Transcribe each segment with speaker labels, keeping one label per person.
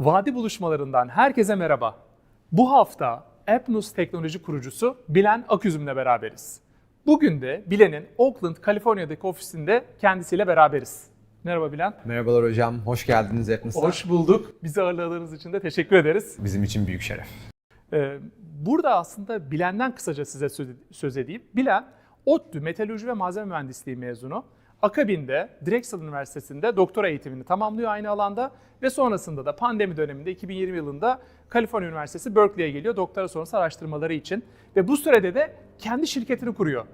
Speaker 1: Vadi buluşmalarından herkese merhaba. Bu hafta Appnus teknoloji kurucusu Bilen Aküzüm'le beraberiz. Bugün de Bilen'in Oakland, Kaliforniya'daki ofisinde kendisiyle beraberiz. Merhaba Bilen.
Speaker 2: Merhabalar hocam, hoş geldiniz hepinize.
Speaker 1: Hoş bulduk. Bizi ağırladığınız için de teşekkür ederiz.
Speaker 2: Bizim için büyük şeref.
Speaker 1: Ee, burada aslında Bilen'den kısaca size söz edeyim. Bilen, ODTÜ Metalurji ve Malzeme Mühendisliği mezunu. Akabinde Drexel Üniversitesi'nde doktora eğitimini tamamlıyor aynı alanda ve sonrasında da pandemi döneminde 2020 yılında Kaliforniya Üniversitesi Berkeley'e geliyor doktora sonrası araştırmaları için ve bu sürede de kendi şirketini kuruyor.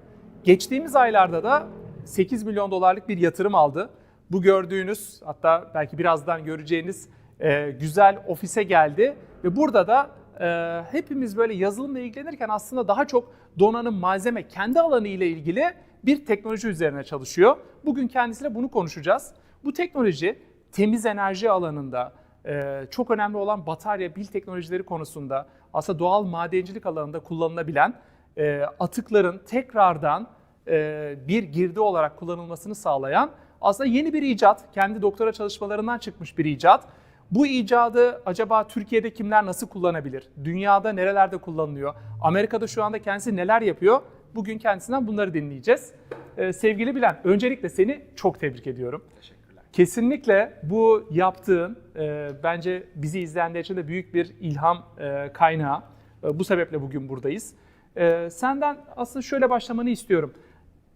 Speaker 1: Geçtiğimiz aylarda da 8 milyon dolarlık bir yatırım aldı. Bu gördüğünüz hatta belki birazdan göreceğiniz e, güzel ofise geldi ve burada da e, hepimiz böyle yazılımla ilgilenirken aslında daha çok donanım, malzeme, kendi alanı ile ilgili bir teknoloji üzerine çalışıyor. Bugün kendisiyle bunu konuşacağız. Bu teknoloji temiz enerji alanında, e, çok önemli olan batarya, pil teknolojileri konusunda, aslında doğal madencilik alanında kullanılabilen e, atıkların tekrardan e, bir girdi olarak kullanılmasını sağlayan aslında yeni bir icat. Kendi doktora çalışmalarından çıkmış bir icat. Bu icadı acaba Türkiye'de kimler nasıl kullanabilir? Dünyada nerelerde kullanılıyor? Amerika'da şu anda kendisi neler yapıyor? Bugün kendisinden bunları dinleyeceğiz. Ee, sevgili Bilen, öncelikle seni çok tebrik ediyorum.
Speaker 2: Teşekkürler.
Speaker 1: Kesinlikle bu yaptığın e, bence bizi izleyenler için de büyük bir ilham e, kaynağı. E, bu sebeple bugün buradayız. E, senden aslında şöyle başlamanı istiyorum.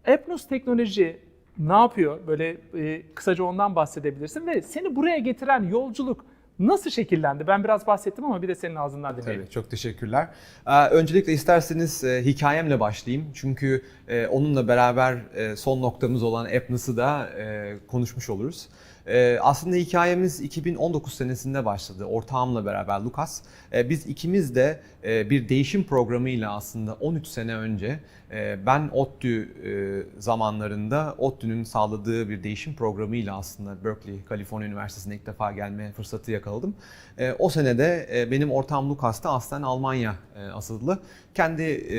Speaker 1: Epnos Teknoloji ne yapıyor? Böyle e, kısaca ondan bahsedebilirsin ve seni buraya getiren yolculuk nasıl şekillendi? Ben biraz bahsettim ama bir de senin ağzından dinleyelim.
Speaker 2: Tabii, çok teşekkürler. Ee, öncelikle isterseniz e, hikayemle başlayayım. Çünkü e, onunla beraber e, son noktamız olan Appnus'ı da konuşmuş oluruz. E, aslında hikayemiz 2019 senesinde başladı. Ortağımla beraber Lucas. E, biz ikimiz de e, bir değişim programıyla aslında 13 sene önce e, ben ODTÜ e, zamanlarında ODTÜ'nün sağladığı bir değişim programıyla aslında Berkeley, Kaliforniya Üniversitesi'ne ilk defa gelme fırsatı yakaladım. E, o senede e, benim ortağım Lucas da aslen Almanya e, asıllı. Kendi e,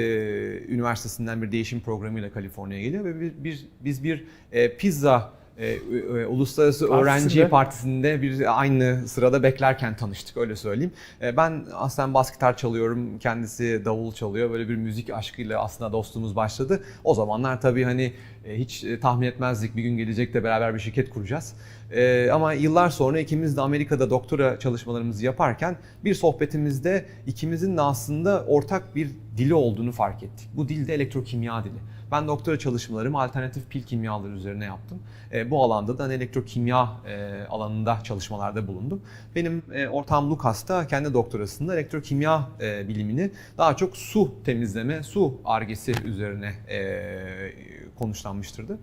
Speaker 2: üniversitesinden bir değişim programıyla Kaliforniya'ya geliyor ve bir, bir- biz bir e, pizza e, e, Uluslararası Öğrenci
Speaker 1: Partisinde.
Speaker 2: Partisi'nde bir aynı sırada beklerken tanıştık öyle söyleyeyim. E, Ben aslen bas gitar çalıyorum, kendisi davul çalıyor. Böyle bir müzik aşkıyla aslında dostluğumuz başladı. O zamanlar tabii hani e, hiç e, tahmin etmezdik bir gün gelecek de beraber bir şirket kuracağız. E, Ama yıllar sonra ikimiz de Amerika'da doktora çalışmalarımızı yaparken bir sohbetimizde ikimizin de aslında ortak bir dili olduğunu fark ettik. Bu dil de elektrokimya dili. Ben doktora çalışmalarımı alternatif pil kimyaları üzerine yaptım. E, bu alanda da elektrokimya e, alanında çalışmalarda bulundum. Benim e, ortağım Lucas da kendi doktorasında elektrokimya e, bilimini daha çok su temizleme, su argesi üzerine e, konuşlanmıştırdı.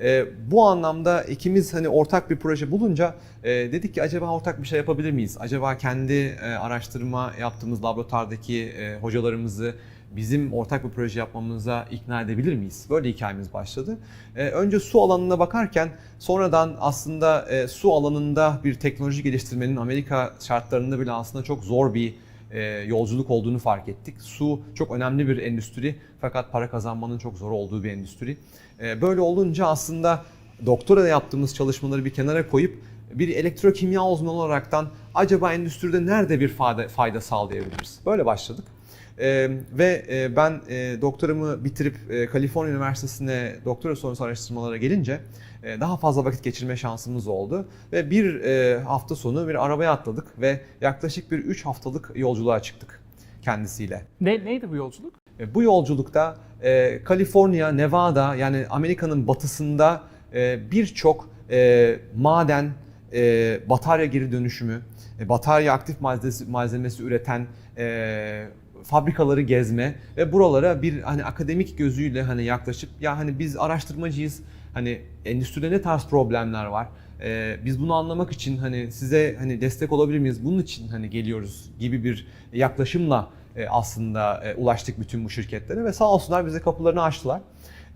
Speaker 2: E, bu anlamda ikimiz hani ortak bir proje bulunca e, dedik ki acaba ortak bir şey yapabilir miyiz? Acaba kendi e, araştırma yaptığımız laboratuvardaki e, hocalarımızı bizim ortak bir proje yapmamıza ikna edebilir miyiz? Böyle hikayemiz başladı. Ee, önce su alanına bakarken sonradan aslında e, su alanında bir teknoloji geliştirmenin Amerika şartlarında bile aslında çok zor bir e, yolculuk olduğunu fark ettik. Su çok önemli bir endüstri fakat para kazanmanın çok zor olduğu bir endüstri. E, böyle olunca aslında doktora yaptığımız çalışmaları bir kenara koyup bir elektrokimya uzmanı olaraktan acaba endüstride nerede bir fayda, fayda sağlayabiliriz? Böyle başladık. Ee, ve e, ben e, doktoramı bitirip e, Kaliforniya Üniversitesi'ne doktora sonrası araştırmalara gelince e, daha fazla vakit geçirme şansımız oldu. Ve bir e, hafta sonu bir arabaya atladık ve yaklaşık bir 3 haftalık yolculuğa çıktık kendisiyle.
Speaker 1: Ne, neydi bu yolculuk?
Speaker 2: E, Bu yolculukta e, Kaliforniya, Nevada yani Amerika'nın batısında e, birçok e, maden, e, batarya geri dönüşümü, e, batarya aktif malzemesi, malzemesi üreten e, fabrikaları gezme ve buralara bir hani akademik gözüyle hani yaklaşıp ya hani biz araştırmacıyız hani endüstride ne tarz problemler var e, biz bunu anlamak için hani size hani destek olabilir miyiz bunun için hani geliyoruz gibi bir yaklaşımla e, aslında e, ulaştık bütün bu şirketlere ve sağ olsunlar bize kapılarını açtılar.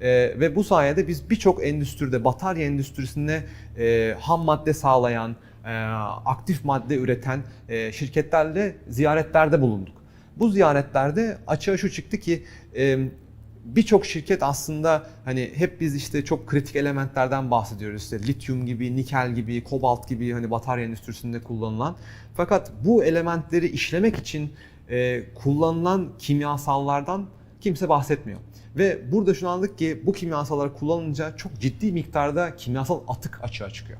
Speaker 2: E, ve bu sayede biz birçok endüstride, batarya endüstrisinde e, ham madde sağlayan, e, aktif madde üreten e, şirketlerle ziyaretlerde bulunduk. Bu ziyaretlerde açığa şu çıktı ki e, birçok şirket aslında hani hep biz işte çok kritik elementlerden bahsediyoruz. İşte lityum gibi, nikel gibi, kobalt gibi hani batarya endüstrisinde kullanılan. Fakat bu elementleri işlemek için e, kullanılan kimyasallardan kimse bahsetmiyor. Ve burada şunu anladık ki bu kimyasallar kullanılınca çok ciddi miktarda kimyasal atık açığa çıkıyor.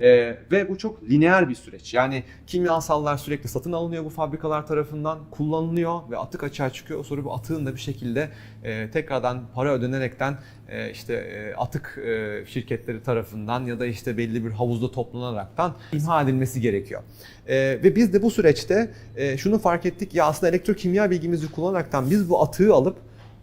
Speaker 2: Ee, ve bu çok lineer bir süreç. Yani kimyasallar sürekli satın alınıyor bu fabrikalar tarafından, kullanılıyor ve atık açığa çıkıyor. Sonra bu atığın da bir şekilde e, tekrardan para ödenerekten e, işte e, atık e, şirketleri tarafından ya da işte belli bir havuzda toplanaraktan imha edilmesi gerekiyor. E, ve biz de bu süreçte e, şunu fark ettik ya aslında elektrokimya bilgimizi kullanaraktan biz bu atığı alıp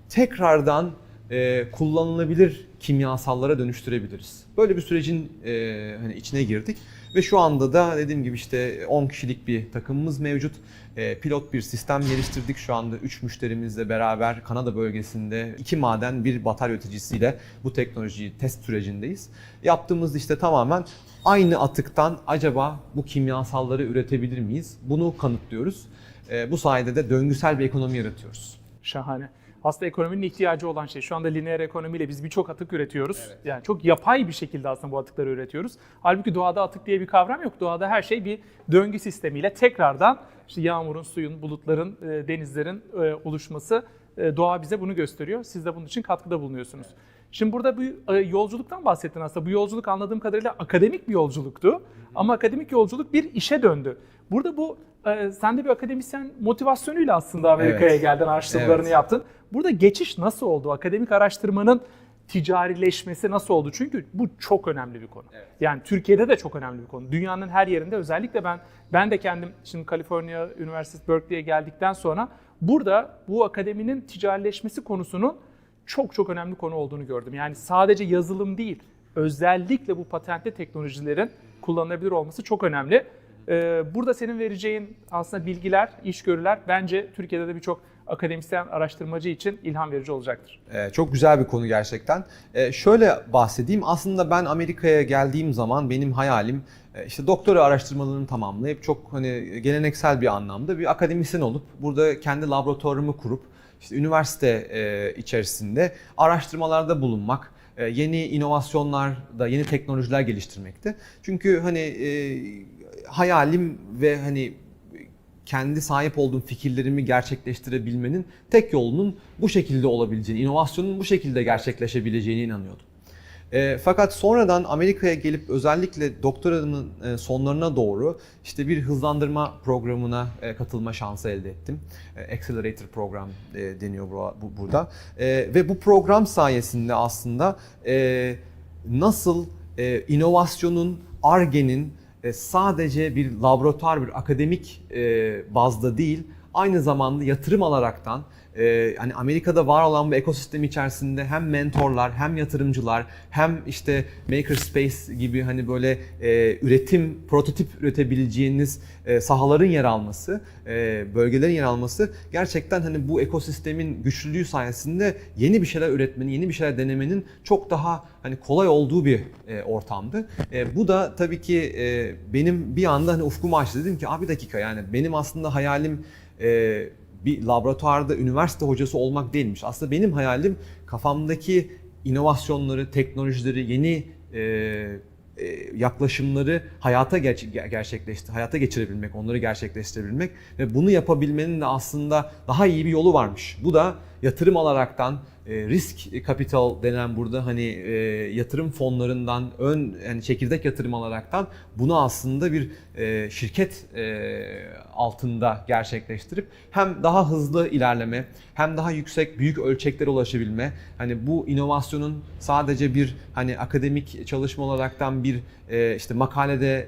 Speaker 2: tekrardan e, kullanılabilir kimyasallara dönüştürebiliriz. Böyle bir sürecin e, hani içine girdik ve şu anda da dediğim gibi işte 10 kişilik bir takımımız mevcut. E, pilot bir sistem geliştirdik. Şu anda 3 müşterimizle beraber Kanada bölgesinde iki maden bir batarya üreticisiyle bu teknolojiyi test sürecindeyiz. Yaptığımız işte tamamen aynı atıktan acaba bu kimyasalları üretebilir miyiz? Bunu kanıtlıyoruz. E, bu sayede de döngüsel bir ekonomi yaratıyoruz.
Speaker 1: Şahane. Aslında ekonominin ihtiyacı olan şey. Şu anda lineer ekonomiyle biz birçok atık üretiyoruz. Yani çok yapay bir şekilde aslında bu atıkları üretiyoruz. Halbuki doğada atık diye bir kavram yok. Doğada her şey bir döngü sistemiyle tekrardan işte yağmurun, suyun, bulutların, e, denizlerin e, oluşması e, doğa bize bunu gösteriyor. Siz de bunun için katkıda bulunuyorsunuz. Şimdi burada bu yolculuktan bahsettin aslında. Bu yolculuk anladığım kadarıyla akademik bir yolculuktu. Ama akademik yolculuk bir işe döndü. Burada bu sen de bir akademisyen motivasyonuyla aslında Amerika'ya
Speaker 2: Evet.
Speaker 1: geldin, araştırmalarını
Speaker 2: Evet.
Speaker 1: yaptın. Burada geçiş nasıl oldu? Akademik araştırmanın ticarileşmesi nasıl oldu? Çünkü bu çok önemli bir konu. Yani Türkiye'de de çok önemli bir konu. Dünyanın her yerinde özellikle ben ben de kendim şimdi Kaliforniya Üniversitesi Berkeley'ye geldikten sonra burada bu akademinin ticarileşmesi konusunun çok çok önemli konu olduğunu gördüm. Yani sadece yazılım değil, özellikle bu patentli teknolojilerin kullanılabilir olması çok önemli. Ee, Burada senin vereceğin aslında bilgiler, işgörüler bence Türkiye'de de birçok akademisyen, araştırmacı için ilham verici olacaktır.
Speaker 2: Ee, çok güzel bir konu gerçekten. Ee, şöyle bahsedeyim. Aslında ben Amerika'ya geldiğim zaman benim hayalim e, işte doktora araştırmalarını tamamlayıp çok hani geleneksel bir anlamda bir akademisyen olup burada kendi laboratuvarımı kurup işte üniversite e, içerisinde araştırmalarda bulunmak, e, yeni inovasyonlarda, yeni teknolojiler geliştirmekti. Çünkü hani e, hayalim ve hani kendi sahip olduğum fikirlerimi gerçekleştirebilmenin tek yolunun bu şekilde olabileceğini, inovasyonun bu şekilde gerçekleşebileceğine inanıyordum. E, fakat sonradan Amerika'ya gelip özellikle doktoramın e, sonlarına doğru işte bir hızlandırma programına e, katılma şansı elde ettim. E, Accelerator program e, deniyor bu, bu- burada. E, ve bu program sayesinde aslında e, nasıl e, inovasyonun, ARGE'nin sadece bir laboratuvar, bir akademik e, bazda değil, aynı zamanda yatırım alaraktan e, hani Amerika'da var olan bu ekosistem içerisinde hem mentorlar, hem yatırımcılar, hem işte makerspace gibi hani böyle e, üretim, prototip üretebileceğiniz e, sahaların yer alması, e, bölgelerin yer alması gerçekten hani bu ekosistemin güçlülüğü sayesinde yeni bir şeyler üretmenin, yeni bir şeyler denemenin çok daha hani kolay olduğu bir e, ortamdı. E, bu da tabii ki e, benim bir anda hani ufkumu açtı. Dedim ki abi dakika yani benim aslında hayalim e, bir laboratuvarda üniversite hocası olmak değilmiş. Aslında benim hayalim kafamdaki inovasyonları, teknolojileri, yeni e, e, yaklaşımları hayata ger- gerçekleşti, hayata geçirebilmek, onları gerçekleştirebilmek ve bunu yapabilmenin de aslında daha iyi bir yolu varmış. Bu da yatırım alaraktan e, risk kapital denen burada hani e, yatırım fonlarından ön yani çekirdek yatırım alaraktan bunu aslında bir e, şirket altında gerçekleştirip hem daha hızlı ilerleme hem daha yüksek büyük ölçeklere ulaşabilme hani bu inovasyonun sadece bir hani akademik çalışma olaraktan bir işte makalede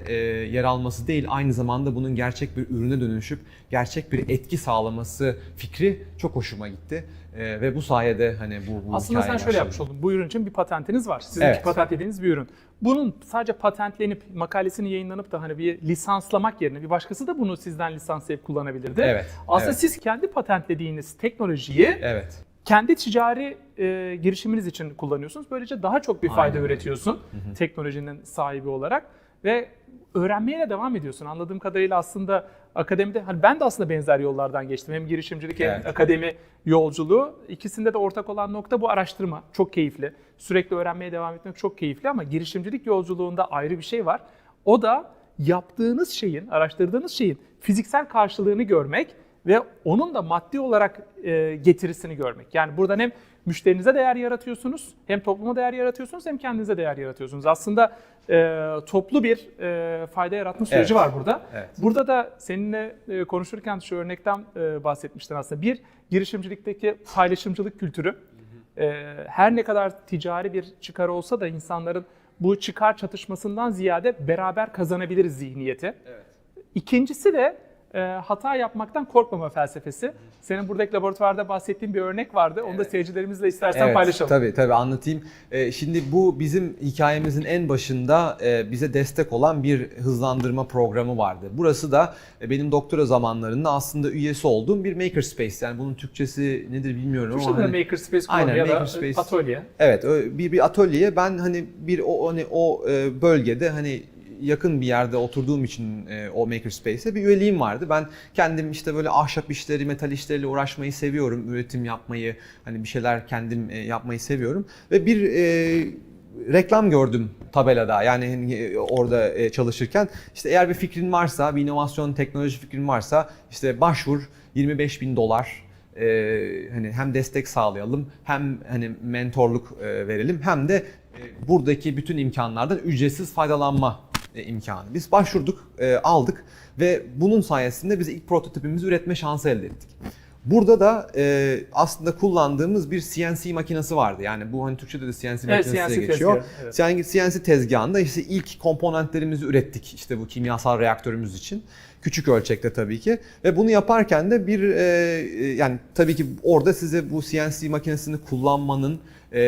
Speaker 2: yer alması değil aynı zamanda bunun gerçek bir ürüne dönüşüp gerçek bir etki sağlaması fikri çok hoşuma gitti. E, ve bu sayede hani bu, bu
Speaker 1: Aslında sen şöyle
Speaker 2: başladı.
Speaker 1: yapmış oldun. Bu ürün için bir patentiniz var. Sizin
Speaker 2: Evet.
Speaker 1: patentlediğiniz bir ürün. Bunun sadece patentlenip makalesini yayınlanıp da hani bir lisanslamak yerine bir başkası da bunu sizden lisanslayıp kullanabilirdi.
Speaker 2: Evet,
Speaker 1: Aslında
Speaker 2: evet.
Speaker 1: siz kendi patentlediğiniz teknolojiyi
Speaker 2: Evet.
Speaker 1: kendi ticari e, girişiminiz için kullanıyorsunuz. Böylece daha çok bir fayda
Speaker 2: Aynen
Speaker 1: üretiyorsun teknolojinin sahibi olarak. Ve öğrenmeye de devam ediyorsun. Anladığım kadarıyla aslında akademide hani ben de aslında benzer yollardan geçtim. Hem girişimcilik hem
Speaker 2: Evet.
Speaker 1: akademi yolculuğu. İkisinde de ortak olan nokta bu araştırma. Çok keyifli. Sürekli öğrenmeye devam etmek çok keyifli ama girişimcilik yolculuğunda ayrı bir şey var. O da yaptığınız şeyin, araştırdığınız şeyin fiziksel karşılığını görmek ve onun da maddi olarak e, getirisini görmek. Yani buradan hem müşterinize değer yaratıyorsunuz, hem topluma değer yaratıyorsunuz, hem kendinize değer yaratıyorsunuz. Aslında e, toplu bir e, fayda yaratma süreci
Speaker 2: Evet.
Speaker 1: var burada.
Speaker 2: Evet.
Speaker 1: Burada da seninle e, konuşurken şu örnekten e, bahsetmiştin aslında. Bir, girişimcilikteki paylaşımcılık kültürü. E, her ne kadar ticari bir çıkar olsa da insanların bu çıkar çatışmasından ziyade beraber kazanabiliriz zihniyeti. İkincisi de e, hata yapmaktan korkmama felsefesi. Senin buradaki laboratuvarda bahsettiğin bir örnek vardı. Onu da seyircilerimizle istersen
Speaker 2: Evet,
Speaker 1: paylaşalım.
Speaker 2: Tabii tabii anlatayım. Ee, şimdi bu bizim hikayemizin en başında e, bize destek olan bir hızlandırma programı vardı. Burası da e, benim doktora zamanlarında aslında üyesi olduğum bir makerspace. Yani bunun Türkçesi nedir bilmiyorum ama.
Speaker 1: Türkçe'de
Speaker 2: hani-
Speaker 1: Makerspace
Speaker 2: Aynen,
Speaker 1: ya da
Speaker 2: Makerspace.
Speaker 1: atölye.
Speaker 2: Evet, bir bir atölyeye ben hani bir o hani o e, bölgede hani yakın bir yerde oturduğum için e, o makerspace'e bir üyeliğim vardı. Ben kendim işte böyle ahşap işleri, metal işleriyle uğraşmayı seviyorum. Üretim yapmayı, hani bir şeyler kendim e, yapmayı seviyorum. Ve bir e, reklam gördüm tabelada yani e, orada e, çalışırken işte eğer bir fikrin varsa bir inovasyon teknoloji fikrin varsa işte başvur 25 bin dolar e, hani hem destek sağlayalım hem hani mentorluk e, verelim hem de e, buradaki bütün imkanlardan ücretsiz faydalanma e, imkanı. Biz başvurduk, e, aldık ve bunun sayesinde biz ilk prototipimizi üretme şansı elde ettik. Burada da e, aslında kullandığımız bir CNC makinesi vardı. Yani bu hani Türkçe'de de CNC
Speaker 1: Evet,
Speaker 2: makinesi
Speaker 1: CNC
Speaker 2: geçiyor.
Speaker 1: tezgahı, evet.
Speaker 2: CNC tezgahında işte ilk komponentlerimizi ürettik işte bu kimyasal reaktörümüz için. Küçük ölçekte tabii ki. Ve bunu yaparken de bir e, e, yani tabii ki orada size bu CNC makinesini kullanmanın e,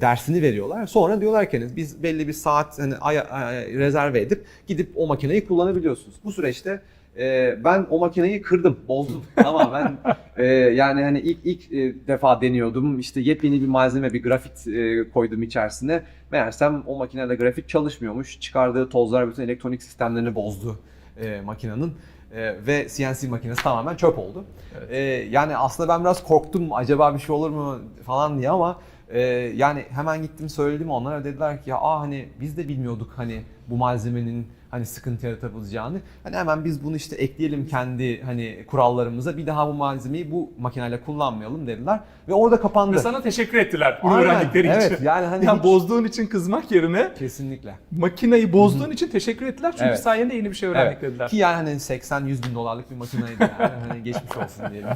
Speaker 2: dersini veriyorlar. Sonra diyorlar ki hani biz belli bir saat hani ay, ay- rezerve edip gidip o makineyi kullanabiliyorsunuz. Bu süreçte e, ben o makineyi kırdım, bozdum tamamen. E, yani hani ilk ilk e, defa deniyordum. İşte yepyeni bir malzeme, bir grafit e, koydum içerisine. Meğersem o makinede grafit çalışmıyormuş. Çıkardığı tozlar bütün elektronik sistemlerini bozdu e, makinenin. E, ve CNC makinesi tamamen çöp oldu.
Speaker 1: Evet.
Speaker 2: E, yani aslında ben biraz korktum acaba bir şey olur mu falan diye ama e, yani hemen gittim söyledim onlara dediler ki ya aa hani biz de bilmiyorduk hani bu malzemenin hani sıkıntı yaratabileceğini. Hani hemen biz bunu işte ekleyelim kendi hani kurallarımıza. Bir daha bu malzemeyi bu makineyle kullanmayalım dediler ve orada kapandı.
Speaker 1: Ve sana teşekkür ettiler bunu
Speaker 2: Aynen,
Speaker 1: öğrendikleri
Speaker 2: evet,
Speaker 1: için.
Speaker 2: yani hani
Speaker 1: Yani
Speaker 2: hiç-
Speaker 1: bozduğun için kızmak yerine
Speaker 2: kesinlikle.
Speaker 1: makineyi bozduğun için teşekkür ettiler. Çünkü
Speaker 2: Evet.
Speaker 1: sayende yeni bir şey öğrendik
Speaker 2: Evet.
Speaker 1: dediler.
Speaker 2: Ki yani hani 80-100 bin dolarlık bir makineydi yani. hani geçmiş olsun diyelim.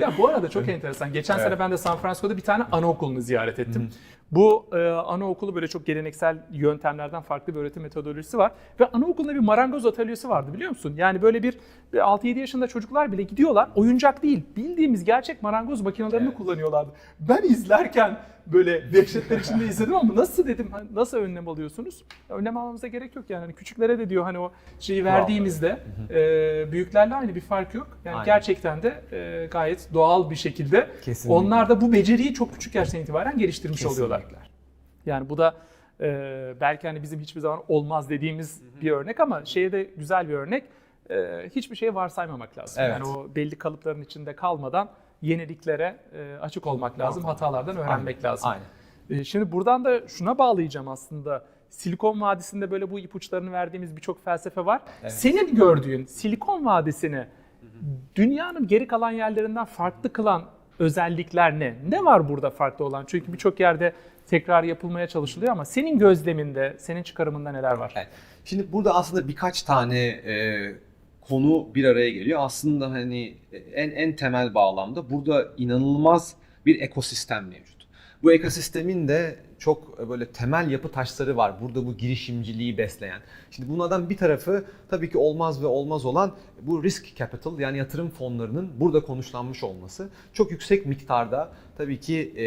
Speaker 1: Ya bu arada çok enteresan. Geçen
Speaker 2: Evet.
Speaker 1: sene ben de San Francisco'da bir tane anaokulunu ziyaret ettim. Bu e, anaokulu böyle çok geleneksel yöntemlerden farklı bir öğretim metodolojisi var. Ve anaokulunda bir marangoz atölyesi vardı biliyor musun? Yani böyle bir, bir 6-7 yaşında çocuklar bile gidiyorlar. Oyuncak değil, bildiğimiz gerçek marangoz makinelerini
Speaker 2: Evet.
Speaker 1: kullanıyorlardı. Ben izlerken böyle dehşetler içinde izledim ama nasıl dedim, hani nasıl önlem alıyorsunuz? Önlem almamıza gerek yok yani. Hani küçüklere de diyor hani o şeyi verdiğimizde e, büyüklerle aynı bir fark yok. Yani
Speaker 2: Aynen.
Speaker 1: gerçekten de e, gayet doğal bir şekilde
Speaker 2: Kesinlikle.
Speaker 1: onlar da bu beceriyi çok küçük yaştan itibaren geliştirmiş
Speaker 2: Kesinlikle.
Speaker 1: oluyorlar. Yani bu da e, belki hani bizim hiçbir zaman olmaz dediğimiz bir örnek ama şeye de güzel bir örnek. E, hiçbir şeyi varsaymamak lazım.
Speaker 2: Evet.
Speaker 1: Yani o belli kalıpların içinde kalmadan yeniliklere e, açık olmak lazım, hatalardan öğrenmek
Speaker 2: Aynen,
Speaker 1: lazım.
Speaker 2: Aynen.
Speaker 1: E, Şimdi buradan da şuna bağlayacağım aslında. Silikon Vadisi'nde böyle bu ipuçlarını verdiğimiz birçok felsefe var.
Speaker 2: Evet.
Speaker 1: Senin gördüğün Silikon Vadisi'ni dünyanın geri kalan yerlerinden farklı kılan özellikler ne? Ne var burada farklı olan? Çünkü birçok yerde tekrar yapılmaya çalışılıyor ama senin gözleminde, senin çıkarımında neler var?
Speaker 2: Evet. Şimdi burada aslında birkaç tane e, konu bir araya geliyor. Aslında hani en en temel bağlamda burada inanılmaz bir ekosistem mevcut. Bu ekosistemin de çok böyle temel yapı taşları var. Burada bu girişimciliği besleyen. Şimdi bunlardan bir tarafı tabii ki olmaz ve olmaz olan bu risk capital yani yatırım fonlarının burada konuşlanmış olması. Çok yüksek miktarda tabii ki e,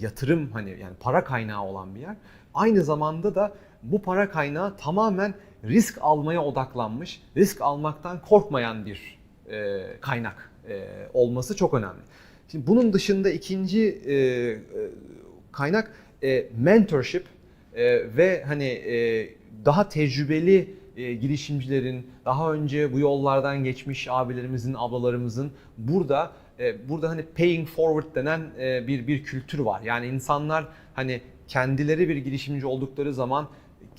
Speaker 2: yatırım hani yani para kaynağı olan bir yer. Aynı zamanda da bu para kaynağı tamamen risk almaya odaklanmış, risk almaktan korkmayan bir e, kaynak e, olması çok önemli. Şimdi bunun dışında ikinci e, e, kaynak e, mentorship e, ve hani e, daha tecrübeli e, girişimcilerin, daha önce bu yollardan geçmiş abilerimizin, ablalarımızın burada e, burada hani paying forward denen e, bir bir kültür var. Yani insanlar hani kendileri bir girişimci oldukları zaman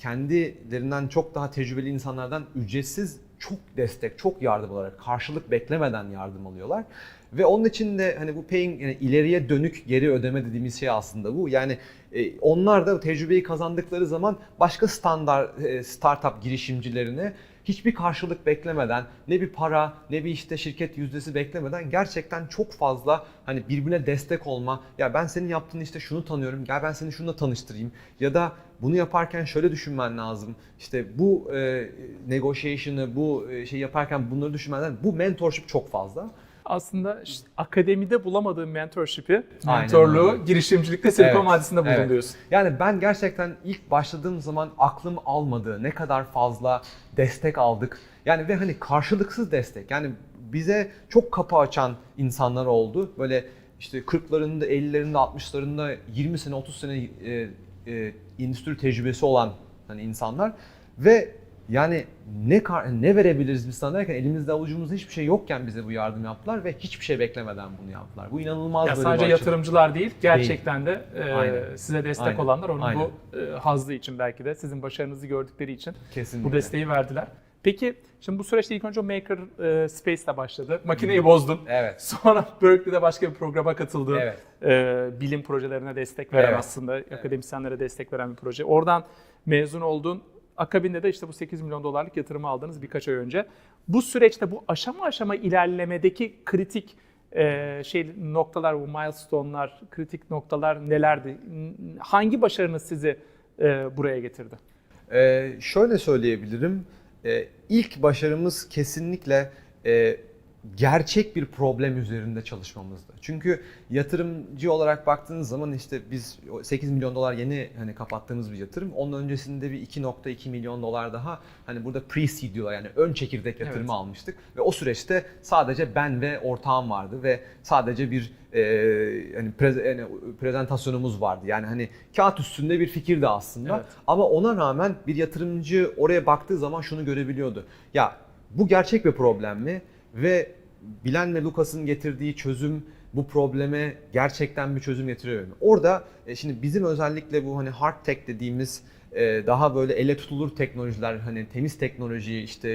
Speaker 2: kendilerinden çok daha tecrübeli insanlardan ücretsiz çok destek, çok yardım alarak karşılık beklemeden yardım alıyorlar. Ve onun için de hani bu paying yani ileriye dönük geri ödeme dediğimiz şey aslında bu. Yani e, onlar da tecrübeyi kazandıkları zaman başka standart e, startup girişimcilerine hiçbir karşılık beklemeden, ne bir para, ne bir işte şirket yüzdesi beklemeden gerçekten çok fazla hani birbirine destek olma. Ya ben senin yaptığın işte şunu tanıyorum, gel ben seni şununla tanıştırayım. Ya da bunu yaparken şöyle düşünmen lazım. İşte bu e, negotiation'ı, bu şey yaparken bunları düşünmeden bu mentorship çok fazla.
Speaker 1: Aslında işte akademide bulamadığın mentorship'i,
Speaker 2: Aynen
Speaker 1: mentorluğu
Speaker 2: öyle.
Speaker 1: girişimcilikte Silikon
Speaker 2: Evet,
Speaker 1: Vadisi'nde buldun
Speaker 2: evet.
Speaker 1: diyorsun.
Speaker 2: Yani ben gerçekten ilk başladığım zaman aklım almadığı ne kadar fazla destek aldık. Yani ve hani karşılıksız destek. Yani bize çok kapı açan insanlar oldu. Böyle işte 40'larında, 50'lerinde, 60'larında 20 sene, 30 sene e, e, endüstri tecrübesi olan hani insanlar ve yani ne ne verebiliriz biz sana derken elimizde avucumuzda hiçbir şey yokken bize bu yardım yaptılar ve hiçbir şey beklemeden bunu yaptılar. Bu inanılmaz
Speaker 1: Ya
Speaker 2: böyle
Speaker 1: sadece
Speaker 2: bir
Speaker 1: yatırımcılar değil, gerçekten de e,
Speaker 2: Aynen.
Speaker 1: size destek
Speaker 2: Aynen.
Speaker 1: olanlar onun
Speaker 2: Aynen.
Speaker 1: bu e, hazzı için belki de sizin başarınızı gördükleri için
Speaker 2: Kesinlikle.
Speaker 1: bu desteği verdiler. Peki şimdi bu süreçte ilk önce Maker e, Space'le başladı. Makineyi bozdun.
Speaker 2: Evet.
Speaker 1: Sonra Berkeley'de başka bir programa katıldın.
Speaker 2: Evet.
Speaker 1: E, bilim projelerine destek veren
Speaker 2: Evet.
Speaker 1: aslında akademisyenlere destek veren bir proje. Oradan mezun oldun. Akabinde de işte bu 8 milyon dolarlık yatırımı aldınız birkaç ay önce. Bu süreçte bu aşama aşama ilerlemedeki kritik e, şey noktalar, bu milestone'lar, kritik noktalar nelerdi? Hangi başarınız sizi e, buraya getirdi?
Speaker 2: Ee, şöyle söyleyebilirim. Ee, ilk başarımız kesinlikle e, gerçek bir problem üzerinde çalışmamızdı. Çünkü yatırımcı olarak baktığınız zaman işte biz o 8 milyon dolar yeni hani kapattığımız bir yatırım. Onun öncesinde bir 2.2 milyon dolar daha hani burada pre-seed diyorlar yani ön çekirdek yatırımı
Speaker 1: Evet.
Speaker 2: almıştık. Ve o süreçte sadece ben ve ortağım vardı ve sadece bir e, hani prez- yani prezentasyonumuz vardı. Yani hani kağıt üstünde bir fikirdi aslında.
Speaker 1: Evet.
Speaker 2: Ama ona rağmen bir yatırımcı oraya baktığı zaman şunu görebiliyordu. Ya bu gerçek bir problem mi? Ve Bilen ve Lucas'ın getirdiği çözüm bu probleme gerçekten bir çözüm getiriyor mu? Orada e, şimdi bizim özellikle bu hani hard tech dediğimiz e, daha böyle elle tutulur teknolojiler hani temiz teknoloji işte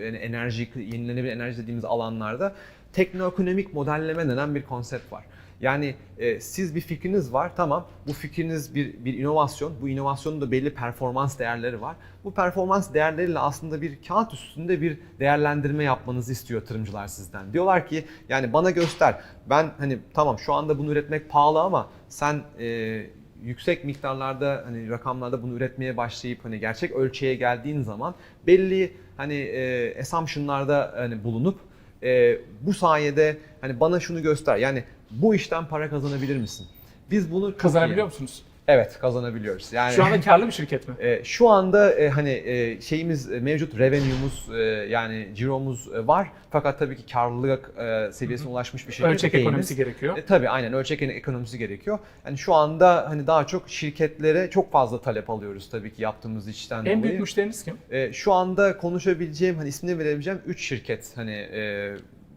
Speaker 2: e, enerji yenilenebilir enerji dediğimiz alanlarda teknoekonomik modelleme denen bir konsept var. Yani e, siz bir fikriniz var tamam bu fikriniz bir, bir inovasyon bu inovasyonun da belli performans değerleri var. Bu performans değerleriyle aslında bir kağıt üstünde bir değerlendirme yapmanızı istiyor yatırımcılar sizden. Diyorlar ki yani bana göster ben hani tamam şu anda bunu üretmek pahalı ama sen e, yüksek miktarlarda hani rakamlarda bunu üretmeye başlayıp hani gerçek ölçeğe geldiğin zaman belli hani e, assumption'larda hani bulunup e, bu sayede hani bana şunu göster. Yani bu işten para kazanabilir misin? Biz bunu
Speaker 1: Kazanabiliyor musunuz?
Speaker 2: Evet kazanabiliyoruz. Yani
Speaker 1: Şu anda karlı bir şirket mi?
Speaker 2: e, şu anda e, hani e, şeyimiz e, mevcut revenue'muz e, yani ciromuz e, var. Fakat tabii ki karlılık e, seviyesine ulaşmış bir şirket
Speaker 1: Ölçek
Speaker 2: değiliz.
Speaker 1: ekonomisi gerekiyor.
Speaker 2: E, tabii aynen ölçek ekonomisi gerekiyor. Yani şu anda hani daha çok şirketlere çok fazla talep alıyoruz tabii ki yaptığımız işten
Speaker 1: En
Speaker 2: dolayı.
Speaker 1: büyük müşteriniz kim?
Speaker 2: E, şu anda konuşabileceğim, hani ismini verebileceğim 3 şirket hani e,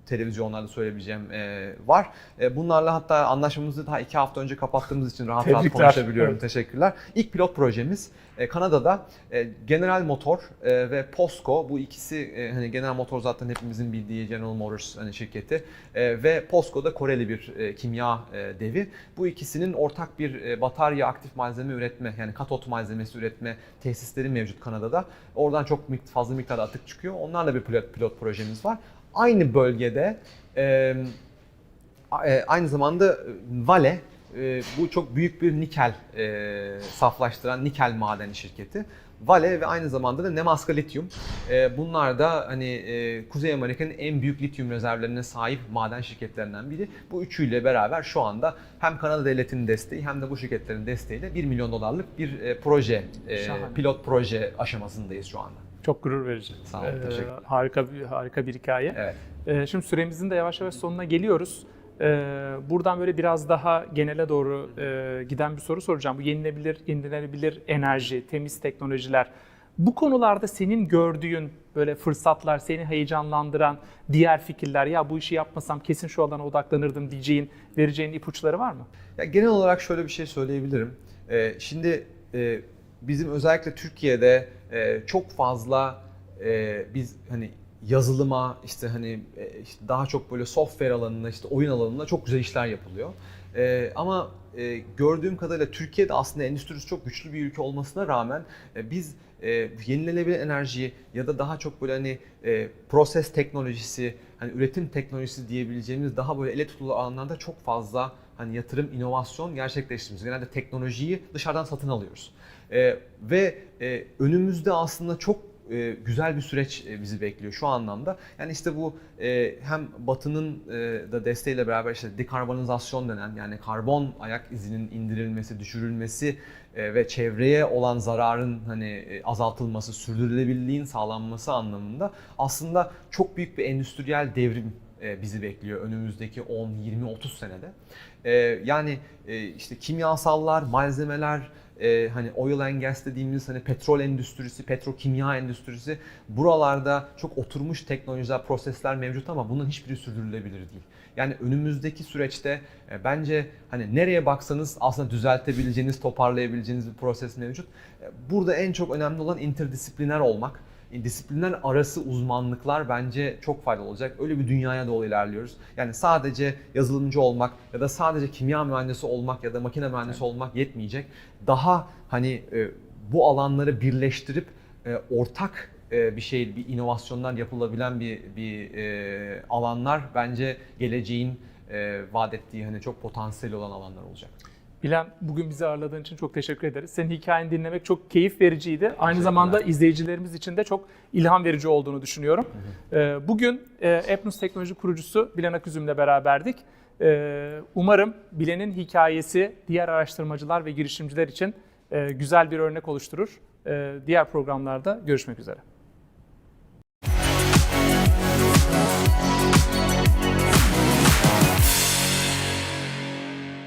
Speaker 2: televizyonlarda söyleyebileceğim e, var. E, bunlarla hatta anlaşmamızı daha 2 hafta önce kapattığımız için rahat rahat konuşabiliyorum.
Speaker 1: Evet.
Speaker 2: Teşekkürler. İlk pilot projemiz e, Kanada'da e, General Motor e, ve POSCO bu ikisi e, hani General Motor zaten hepimizin bildiği General Motors hani şirketi e, ve POSCO da Koreli bir e, kimya e, devi. Bu ikisinin ortak bir e, batarya aktif malzeme üretme yani katot malzemesi üretme tesisleri mevcut Kanada'da. Oradan çok fazla miktarda atık çıkıyor. Onlarla bir pilot, pilot projemiz var. Aynı bölgede e, aynı zamanda Vale e, bu çok büyük bir nikel e, saflaştıran nikel madeni şirketi. Vale ve aynı zamanda da Nemaska Lityum. E, bunlar da hani e, Kuzey Amerika'nın en büyük lityum rezervlerine sahip maden şirketlerinden biri. Bu üçüyle beraber şu anda hem Kanada devletinin desteği hem de bu şirketlerin desteğiyle 1 milyon dolarlık bir e, proje, e,
Speaker 1: Şahane.
Speaker 2: pilot proje aşamasındayız şu anda.
Speaker 1: Çok gurur verici.
Speaker 2: Sağ olun,
Speaker 1: Ee, harika bir harika bir hikaye.
Speaker 2: Evet.
Speaker 1: Ee, şimdi süremizin de yavaş yavaş sonuna geliyoruz. Ee, buradan böyle biraz daha genele doğru e, giden bir soru soracağım. Bu yenilebilir, yenilenebilir enerji, temiz teknolojiler. Bu konularda senin gördüğün böyle fırsatlar, seni heyecanlandıran diğer fikirler, ya bu işi yapmasam kesin şu alana odaklanırdım diyeceğin, vereceğin ipuçları var mı?
Speaker 2: Ya genel olarak şöyle bir şey söyleyebilirim. Ee, şimdi e, bizim özellikle Türkiye'de e, çok fazla e, biz hani yazılıma işte hani e, işte daha çok böyle software alanında işte oyun alanında çok güzel işler yapılıyor. E, ama e, gördüğüm kadarıyla Türkiye'de aslında endüstrisi çok güçlü bir ülke olmasına rağmen e, biz e, yenilenebilir enerjiyi ya da daha çok böyle hani e, proses teknolojisi, hani üretim teknolojisi diyebileceğimiz daha böyle ele tutulur alanlarda çok fazla hani yatırım, inovasyon gerçekleştirmiyoruz. Genelde teknolojiyi dışarıdan satın alıyoruz. E, ve e, önümüzde aslında çok e, güzel bir süreç e, bizi bekliyor şu anlamda. Yani işte bu e, hem Batı'nın e, da desteğiyle beraber işte dekarbonizasyon denen yani karbon ayak izinin indirilmesi, düşürülmesi e, ve çevreye olan zararın hani e, azaltılması, sürdürülebilirliğin sağlanması anlamında aslında çok büyük bir endüstriyel devrim e, bizi bekliyor önümüzdeki 10, 20, 30 senede. E, yani e, işte kimyasallar, malzemeler, e, hani oil and gas dediğimiz hani petrol endüstrisi, petrokimya endüstrisi buralarda çok oturmuş teknolojiler, prosesler mevcut ama bunun hiçbiri sürdürülebilir değil. Yani önümüzdeki süreçte e, bence hani nereye baksanız aslında düzeltebileceğiniz, toparlayabileceğiniz bir proses mevcut. E, burada en çok önemli olan interdisipliner olmak. Disiplinler arası uzmanlıklar bence çok faydalı olacak. Öyle bir dünyaya doğru ilerliyoruz. Yani sadece yazılımcı olmak ya da sadece kimya mühendisi olmak ya da makine mühendisi olmak yetmeyecek. Daha hani e, bu alanları birleştirip e, ortak e, bir şey, bir inovasyonlar yapılabilen bir bir alanlar bence geleceğin vaat ettiği hani çok potansiyeli olan alanlar olacak.
Speaker 1: Bilen bugün bizi ağırladığın için çok teşekkür ederiz. Senin hikayeni dinlemek çok keyif vericiydi. Aynı zamanda izleyicilerimiz için de çok ilham verici olduğunu düşünüyorum. Ee, Bugün Epnus Teknoloji kurucusu Bilen Aküzüm'le beraberdik. Ee, Umarım Bilen'in hikayesi diğer araştırmacılar ve girişimciler için e, güzel bir örnek oluşturur. Ee, Diğer programlarda görüşmek üzere.